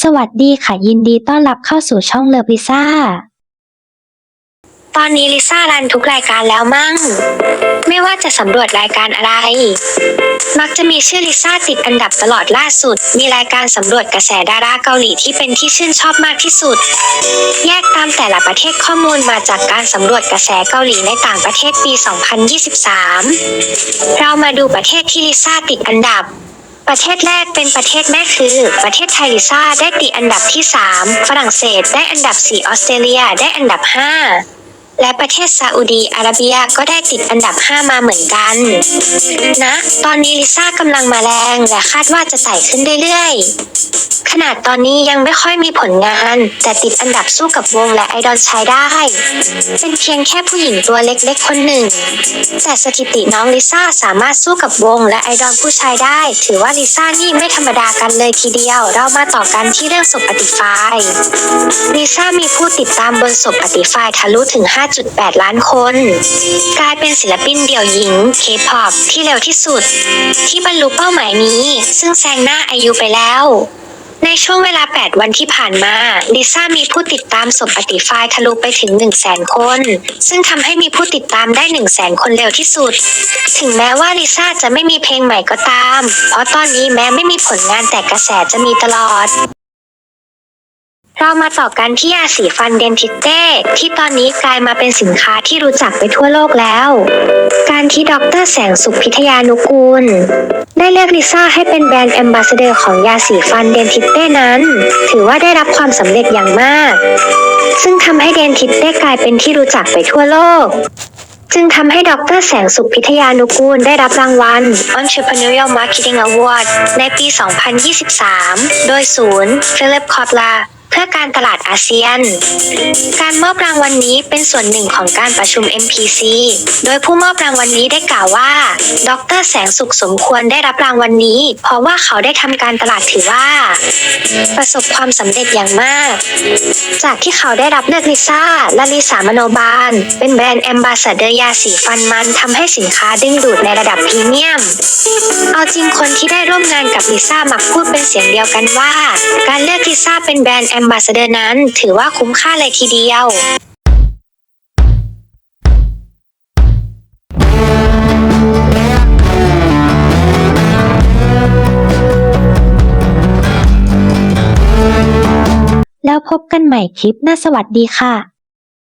สวัสดีค่ะยินดีต้อนรับเข้าสู่ช่องเลิฟลิซ่า ตอนนี้ลิซ่ารันทุกรายการแล้วมั่ง ไม่ว่าจะสำรวจรายการอะไร มักจะมีชื่อลิซ่าติดอันดับตลอดล่าสุด มีรายการสำรวจกระแสดาราเกาหลีที่เป็นที่ชื่นชอบมากที่สุด แยกตามแต่ละประเทศข้อมูลมาจากการสำรวจกระแสเกาหลีในต่างประเทศปี 2023 เรามาดูประเทศที่ลิซ่าติดอันดับ ประเทศแรกเป็นประเทศแม่คือ ประเทศไทยลิซ่าได้ติดอันดับที่ 3 ฝรั่งเศสได้อันดับ 4 ออสเตรเลียได้อันดับ 5 และประเทศซาอุดีอาระเบียก็ได้ติดอันดับ 5 มาเหมือนกัน นะ ตอนนี้ลิซ่ากำลังมาแรงและคาดว่าจะไต่ขึ้นเรื่อยๆ ขนาดตอนนี้ยังไม่ค่อยมีผลงาน แต่ติดอันดับสู้กับวงและไอดอลชายได้ เป็นเพียงแค่ผู้หญิงตัวเล็กๆคนหนึ่ง แต่สถิติน้องลิซ่าสามารถสู้กับวงและไอดอลผู้ชายได้ ถือว่าลิซ่านี่ไม่ธรรมดากันเลยทีเดียว เรามาต่อกันที่เรื่องศพปฏิฟายลิซ่ามีผู้ติดตามบนศพปฏิฟายทะลุถึง5.8 ล้านคน กลายเป็นศิลปินเดี่ยวหญิง K-POP ที่เร็วที่สุด ที่บรรลุเป้าหมายนี้ ซึ่งแซงหน้าอายุไปแล้ว ในช่วงเวลา 8 วันที่ผ่านมาลิซ่ามีผู้ติดตามสมปฏิไฟล์ทะลุไปถึง 1 0 0 0 0แสนคน ซึ่งทำให้มีผู้ติดตามได้ 1 0 0 0 0แสนคนเร็วที่สุด ถึงแม้ว่าลิซ่าจะไม่มีเพลงใหม่ก็ตาม เพราะตอนนี้แม้ไม่มีผลงานแต่กระแสจะมีตลอด เรามาต่อกันที่ยาสีฟันเดนทิเต้ที่ตอนนี้กลายมาเป็นสินค้าที่รู้จักไปทั่วโลกแล้ว การที่ดรแสงสุขพิทยานุกูล ได้เลือกลิซ่าให้เป็นแบรนด์แอมบาสเดอร์ของยาสีฟันเดนทิเต้นั้น ถือว่าได้รับความสำเร็จอย่างมาก ซึ่งทำให้เดนทิเต้กลายเป็นที่รู้จักไปทั่วโลกจึงทำให้ดรแสงสุขพิทยานุกูลได้รับรางวัล Entrepreneurial Marketing Award ในปี 2023 โดยศูนย์ Philip Kotler เพื่อการตลาดอาเซียน การมอบรางวัลนนี้เป็นส่วนหนึ่งของการประชุม MPC โดยผู้มอบรางวัลนนี้ได้กล่าวว่า ดรแสงสุขสมควรได้รับรางวัลนนี้ เพราะว่าเขาได้ทำการตลาดถือว่า ประสบความสำเร็จอย่างมาก จากที่เขาได้รับเลือกลิซ่าและลิสามโนบาล เป็นแบรนด์แอมบาสเดอร์ยาสีฟันมันทำให้สินค้าดึงดูดในระดับพรีเมียม เอาจริงคนที่ได้ร่วมงานกับลิซ่ามักพูดเป็นเสียงเดียวกันว่า การเลือกลิซ่าเป็นแบรนด์แอมบาสเดอร์นั้น ถือว่าคุ้มค่าเลยทีเดียวแล้วพบกันใหม่คลิปหน้าสวัสดีค่ะ